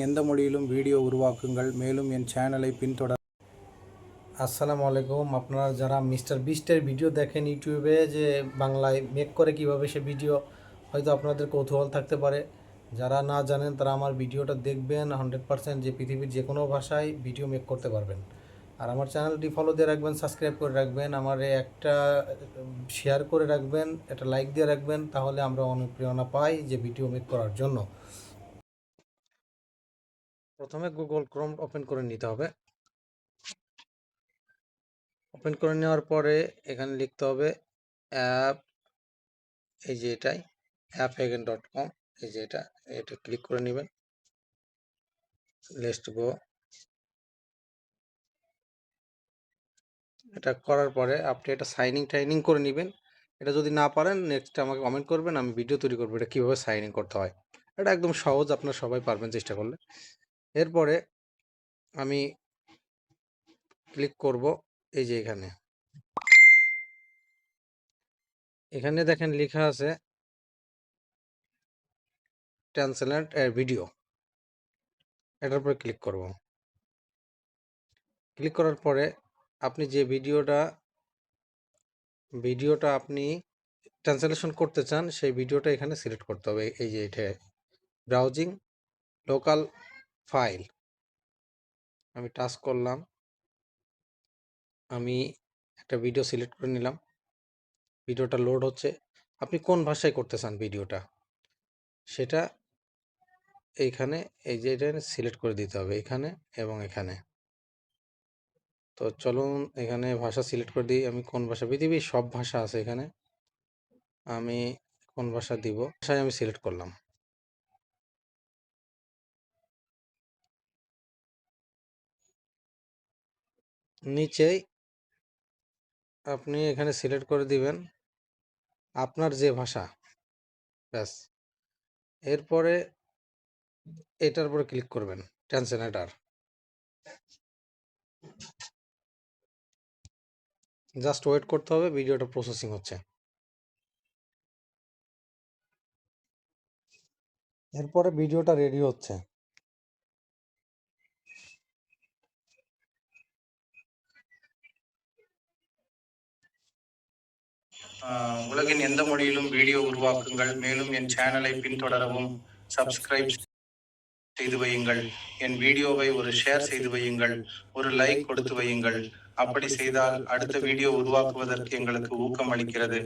எந்த மொழியிலும் வீடியோ உருவாக்குங்கள் மேலும் என் சேனலை பின்தொடர் আসসালামু আলাইকুম আপনারা যারা মিস্টার বিস্টের ভিডিও দেখেন ইউটিউবে যে বাংলায় মেক করে কিভাবে সে ভিডিও হয়তো আপনাদের কৌতূহল থাকতে পারে যারা না জানেন তারা আমার ভিডিওটা দেখবেন হান্ড্রেড পার্সেন্ট যে পৃথিবীর যে কোনো ভাষায় ভিডিও মেক করতে পারবেন আর আমার চ্যানেলটি ফলো দিয়ে রাখবেন সাবস্ক্রাইব করে রাখবেন আমার এই একটা শেয়ার করে রাখবেন একটা লাইক দিয়ে রাখবেন তাহলে আমরা অনুপ্রেরণা পাই যে ভিডিও মেক করার জন্য প্রথমে গুগল ক্রোম ওপেন করে নিতে হবে। ওপেন করে নেওয়ার পরে এখানে লিখতে হবে অ্যাপ এই যে এটাই অ্যাপ এগেন ডট কম এই যে এটা এটা ক্লিক করে নেবেন। লেস্ট গো এটা করার পরে আপনি এটা সাইনিং টাইনিং করে নেবেন। এটা যদি না পারেন নেক্সট আমাকে কমেন্ট করবেন, আমি ভিডিও তৈরি করব। এটা কীভাবে সাইনিং করতে হয়? এটা একদম সহজ, আপনার সবাই পারবেন চেষ্টা করলে। এরপরে আমি ক্লিক করব এই যে এখানে। এখানে দেখেন লেখা আছে ট্রান্সলেট ভিডিও এটার উপরে ক্লিক করব। ক্লিক করার পরে আপনি যে ভিডিওটা ভিডিওটা আপনি ট্রান্সলেশন করতে চান, সেই ভিডিওটা এখানে সিলেক্ট করতে হবে। এই যে এটা ব্রাউজিং লোকাল ফাইল। আমি টাচ করলাম। আমি একটা ভিডিও সিলেক্ট করে নিলাম। ভিডিওটা লোড হচ্ছে। আপনি কোন ভাষায় করতে চান ভিডিওটা? সেটা এইখানে, এই যে এটা সিলেক্ট করে দিতে হবে, এখানে এবং এখানে। তো চলুন এখানে ভাষা সিলেক্ট করে দিই। আমি কোন ভাষা, পৃথিবীর সব ভাষা আছে এখানে। আমি কোন ভাষা দিব? ভাষায় আমি সিলেক্ট করলাম। নিচেই আপনি এখানে সিলেক্ট করে দিবেন, আপনার যে ভাষা, ব্যাস। এরপরে এটার উপরে ক্লিক করবেন ট্রান্সলেটার জাস্ট ওয়েট করতে হবে, ভিডিওটা প্রসেসিং হচ্ছে। এরপরে ভিডিওটা রেডি হচ্ছে। உலகின் எந்த மொழியிலும் வீடியோ உருவாக்குங்கள். மேலும் என் சேனலை பின்தொடரவும் சப்ஸ்கிரைப் செய்து வையுங்கள். என் வீடியோவை ஒரு ஷேர் செய்து வையுங்கள். ஒரு லைக் கொடுத்து வையுங்கள். அப்படி செய்தால் அடுத்த வீடியோ உருவாக்குவதற்கு எங்களுக்கு ஊக்கம் அளிக்கிறது